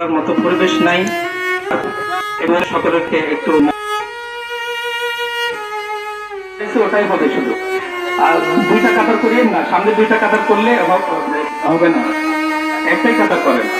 তার মতো পরিবেশ নাই। এবং সকলকে একটু ওটাই হবে শুধু। আর দুইটা কাতার করিয়েন না, সামনে দুইটা কাতার করলে হবে- হবে না। একটাই কাতার করেন।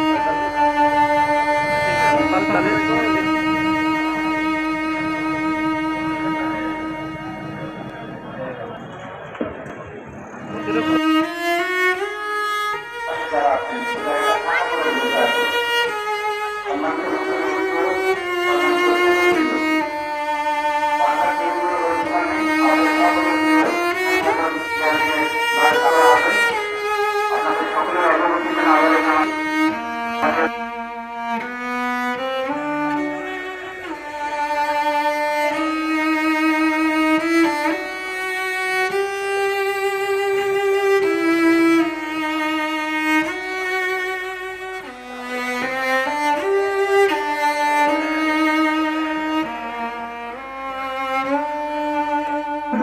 Thank you.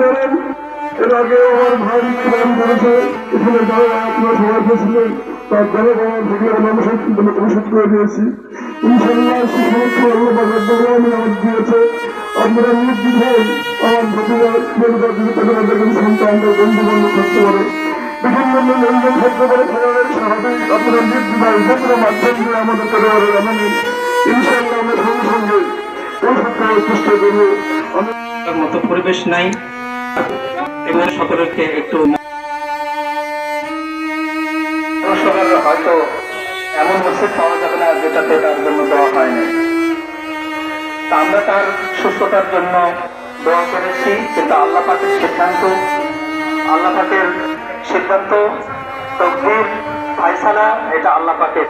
করেন। আগে আমার ভাই প্রদান করেছে। এখানে যারা আপনার সবাই পেয়েছিলেন তার জনগণ থেকে অনুষদ অনুষদ করে দিয়েছি। আমি আমার দিয়েছে। আমার আমরা পরিশোধ মতো পরিবেশ নাই। সুস্থতার জন্য দোয়া করেছি, কিন্তু আল্লাহ পাকের সিদ্ধান্ত, আল্লাহ পাকের সিদ্ধান্ত, তকদির ফাইসালা এটা আল্লাহ পাকের